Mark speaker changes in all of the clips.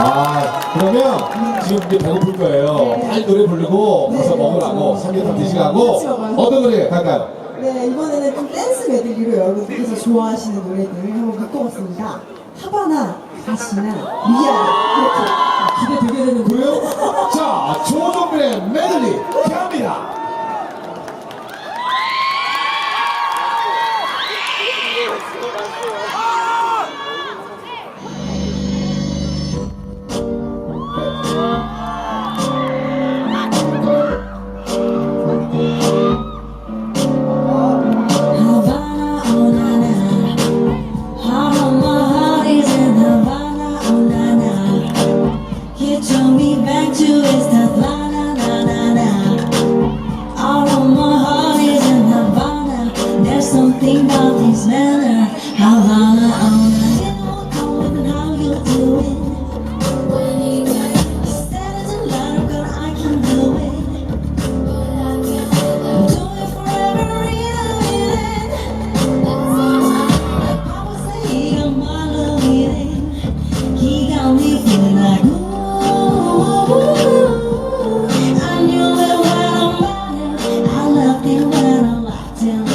Speaker 1: 아, 그러면 지금 이제 배고플 거예요.
Speaker 2: 네.
Speaker 1: 빨리 노래 부르고 가서 네. 먹으라고 그렇죠. 삼계탕 네. 드시라고
Speaker 2: 그렇죠, 맞아요.
Speaker 1: 어떤 노래 갈까요?
Speaker 2: 네, 이번에는 좀 댄스 메들리로 여러분께서 좋아하시는 노래들을 한번 바꿔봤습니다. 하바나, 가시나, 미아 이렇게.
Speaker 3: down.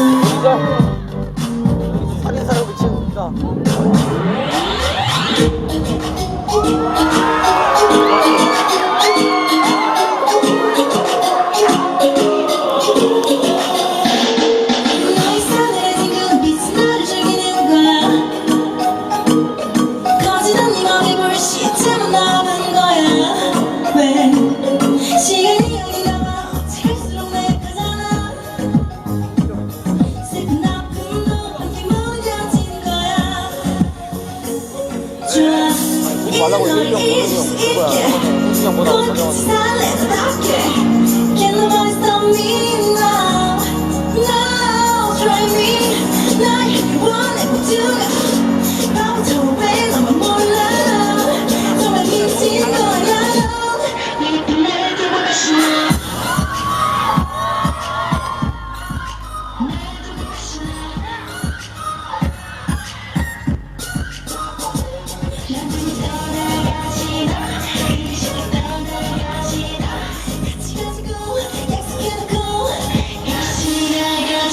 Speaker 3: 이거
Speaker 4: 살인사로 미치는 겁니다.
Speaker 3: 말라고
Speaker 4: 1명, 5명,
Speaker 3: 그거야. 1명 뭐라고 가져가지고.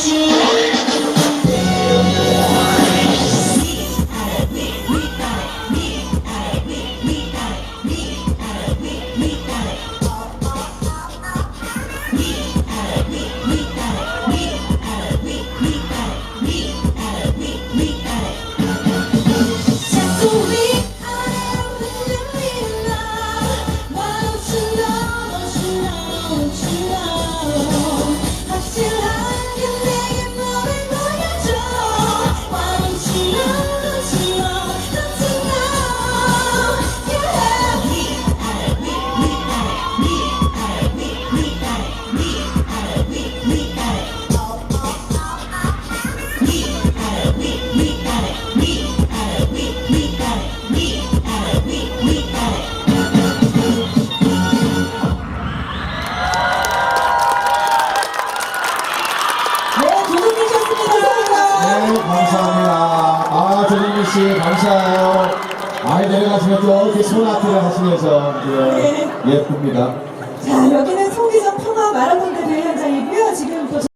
Speaker 2: see. 씨
Speaker 1: 감사해요. 아이 내려가시면 또 이렇게 손아트를 하시면서 예, 예쁩니다.
Speaker 2: 자 여기는 송기정 평화 마라톤 대회 현장이고요. 지금 또